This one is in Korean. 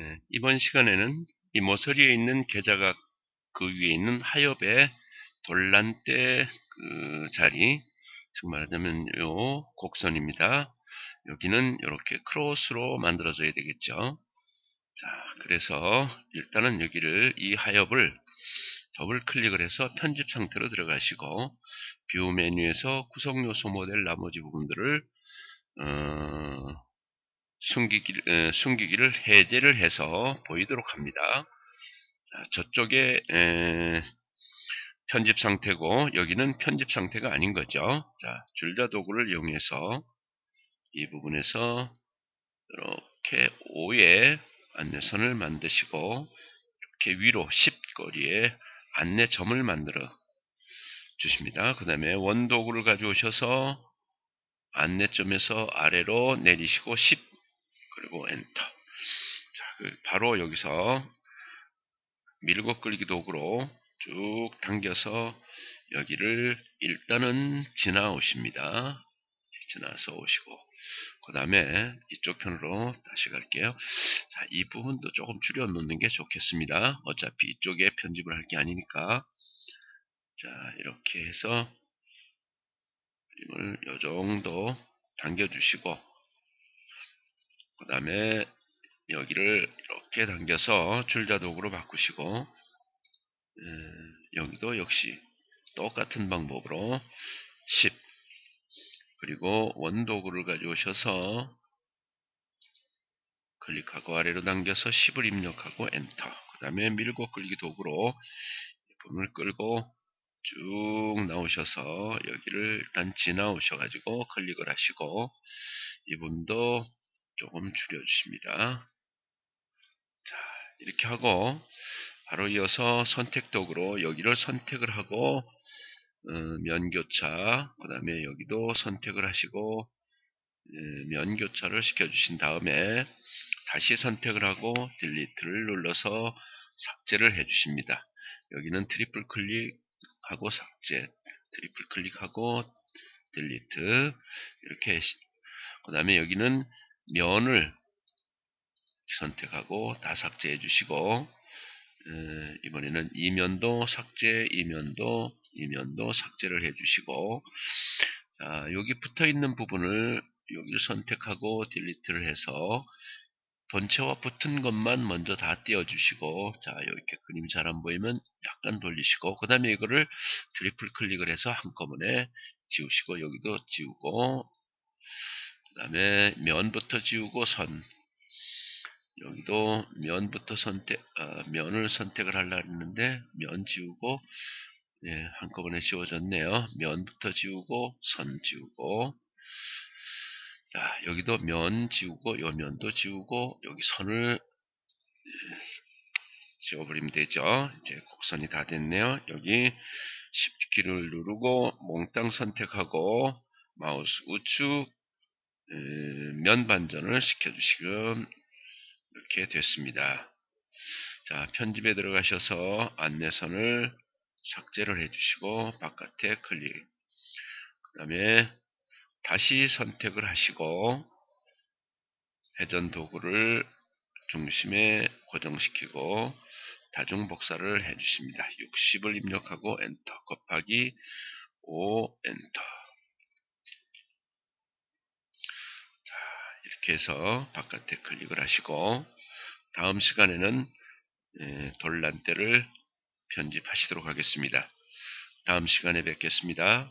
예, 이번 시간에는 이 모서리에 있는 계좌가 그 위에 있는 하엽의 돌란대 그 자리, 즉 말하자면 요 곡선입니다. 여기는 이렇게 크로스로 만들어져야 되겠죠. 자, 그래서 일단은 여기를 이 하엽을 더블 클릭을 해서 편집 상태로 들어가시고 뷰 메뉴에서 구성 요소 모델 나머지 부분들을 어, 숨기기, 에, 숨기기를 해제를 해서 보이도록 합니다. 자, 저쪽에 에, 편집 상태고 여기는 편집 상태가 아닌 거죠. 자, 줄자 도구를 이용해서 이 부분에서 이렇게 5의 안내선을 만드시고 이렇게 위로 10거리에 안내점을 만들어 주십니다. 그 다음에 원도구를 가져오셔서 안내점에서 아래로 내리시고 10 그리고 엔터. 자, 그 바로 여기서 밀고 끌기 도구로 쭉 당겨서 여기를 일단은 지나오십니다. 지나서 오시고 그 다음에 이쪽 편으로 다시 갈게요. 자, 이 부분도 조금 줄여 놓는 게 좋겠습니다. 어차피 이쪽에 편집을 할 게 아니니까 자 이렇게 해서 그림을 요 정도 당겨주시고 그 다음에 여기를 이렇게 당겨서 줄자 도구로 바꾸시고 여기도 역시 똑같은 방법으로 10 그리고 원도구를 가져오셔서 클릭하고 아래로 당겨서 10을 입력하고 엔터. 그 다음에 밀고 끌기 도구로 부분을 끌고 쭉 나오셔서 여기를 일단 지나오셔 가지고 클릭을 하시고 이분도 조금 줄여주십니다. 자, 이렇게 하고 바로 이어서 선택 도구로 여기를 선택을 하고 어, 면교차 그 다음에 여기도 선택을 하시고 예, 면교차를 시켜주신 다음에 다시 선택을 하고 딜리트를 눌러서 삭제를 해주십니다. 여기는 트리플 클릭하고 삭제, 트리플 클릭하고 딜리트 이렇게 그 다음에 여기는 면을 선택하고 다 삭제해 주시고 이번에는 이면도 삭제, 이면도, 이면도 삭제를 해 주시고 자, 여기 붙어 있는 부분을 여기를 선택하고 딜리트를 해서 본체와 붙은 것만 먼저 다 띄워주시고 자 이렇게 그림 잘 안 보이면 약간 돌리시고 그 다음에 이거를 트리플 클릭을 해서 한꺼번에 지우시고 여기도 지우고 그 다음에 면부터 지우고 선. 여기도 면부터 선택 어, 면을 선택을 하려고 했는데 면 지우고 예, 한꺼번에 지워졌네요. 면부터 지우고 선 지우고. 자, 여기도 면 지우고 요 면도 지우고 여기 선을 예, 지워버리면 되죠. 이제 곡선이 다 됐네요. 여기 Shift 키를 누르고 몽땅 선택하고 마우스 우측 면 반전을 시켜주시면 이렇게 됐습니다. 자, 편집에 들어가셔서 안내선을 삭제를 해주시고 바깥에 클릭 그 다음에 다시 선택을 하시고 회전 도구를 중심에 고정시키고 다중 복사를 해주십니다. 60을 입력하고 엔터 곱하기 5 엔터 해서 바깥에 클릭을 하시고 다음 시간에는 돌란대를 편집하시도록 하겠습니다. 다음 시간에 뵙겠습니다.